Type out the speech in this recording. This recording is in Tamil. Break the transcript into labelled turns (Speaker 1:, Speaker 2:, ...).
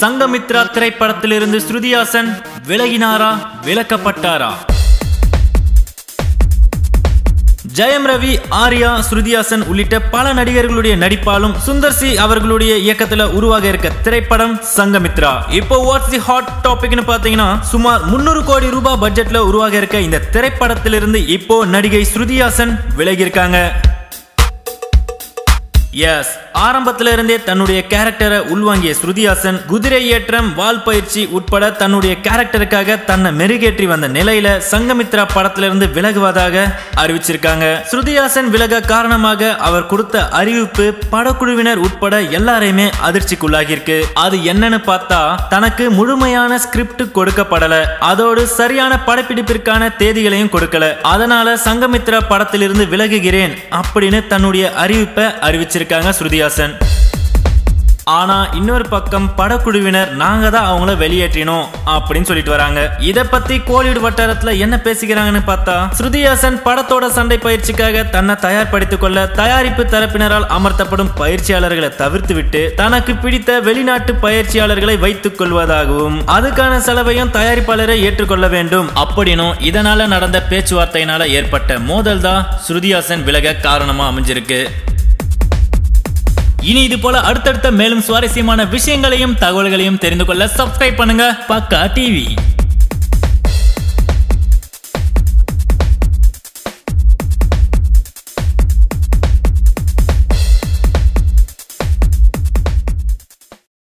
Speaker 1: சங்கமித்ரா திரைப்படத்திலிருந்து ஸ்ருதிஹாசன் விலகினாரா விலக்கப்பட்டாரா? ஜெயம் ரவி ஆர்யா ஸ்ருதிஹாசன் உள்ளிட்ட பல நடிகர்களுடைய நடிப்பாலும் சுந்தர் சி அவர்களுடைய இயக்கத்துல உருவாக இருக்க திரைப்படம் சங்கமித்ரா. இப்போ வாட்ஸ் தி ஹாட் டாபிக்னு பாத்தீங்கன்னா சுமார் முன்னூறு கோடி ரூபாய் பட்ஜெட்ல உருவாக இருக்க இந்த திரைப்படத்திலிருந்து இப்போ நடிகை ஸ்ருதிஹாசன் விலகி இருக்காங்க எஸ் ஆரம்பத்துல இருந்தே தன்னுடைய கேரக்டரை உள்வாங்கிய ஸ்ருதிஹாசன் குதிரை ஏற்றம் வால் பயிற்சி உட்பட தன்னுடைய கேரக்டருக்காக தன்னை மெருகேற்றி வந்த நிலையில சங்கமித்ரா படத்திலிருந்து விலகுவதாக அறிவிச்சிருக்காங்க. ஸ்ருதிஹாசன் விலக காரணமாக அவர் கொடுத்த அறிவிப்பு படக்குழுவினர் உட்பட எல்லாரையுமே அதிர்ச்சிக்குள்ளாகியிருக்கு. அது என்னன்னு பார்த்தா தனக்கு முழுமையான ஸ்கிரிப்ட் கொடுக்கப்படல. அதோடு சரியான படப்பிடிப்பிற்கான தேதிகளையும் கொடுக்கல. அதனால சங்கமித்ரா படத்திலிருந்து விலகுகிறேன் அப்படின்னு தன்னுடைய அறிவிப்பை அறிவிச்சிருக்காங்க. ஸ்ருதிஹாசன். ஆனா இன்னொரு பக்கம் படக்குழுவினர் நாங்க தான் அவங்கள வெளியேற்றினோம் அப்படின்னு சொல்லிட்டு வராங்க. இத பத்தி கோலிவுட் வட்டாரத்துல என்ன பேசிக்கிறாங்கன்னு பார்த்தா ஸ்ருதிஹாசன் படத்தோட சண்டை பயிற்சிக்காக தன்னை தயார்படுத்திக் கொள்ள தயாரிப்பு தரப்பினரால் அமர்த்தப்படும் பயிற்சியாளர்களை தவிர்த்து விட்டு தனக்கு பிடித்த வெளிநாட்டு பயிற்சியாளர்களை வைத்துக் கொள்வதாகவும் அதுக்கான செலவையும் தயாரிப்பாளரை ஏற்றுக்கொள்ள வேண்டும் அப்படின்னும் இதனால நடந்த பேச்சுவார்த்தையினால ஏற்பட்ட மோதல் தான் ஸ்ருதிஹாசன் விலக காரணமா அமைஞ்சிருக்கு. இனி இது போல அடுத்தடுத்த மேலும் சுவாரஸ்யமான விஷயங்களையும் தகவல்களையும் தெரிந்து கொள்ள சப்ஸ்கிரைப் பண்ணுங்க. பக்கா டிவி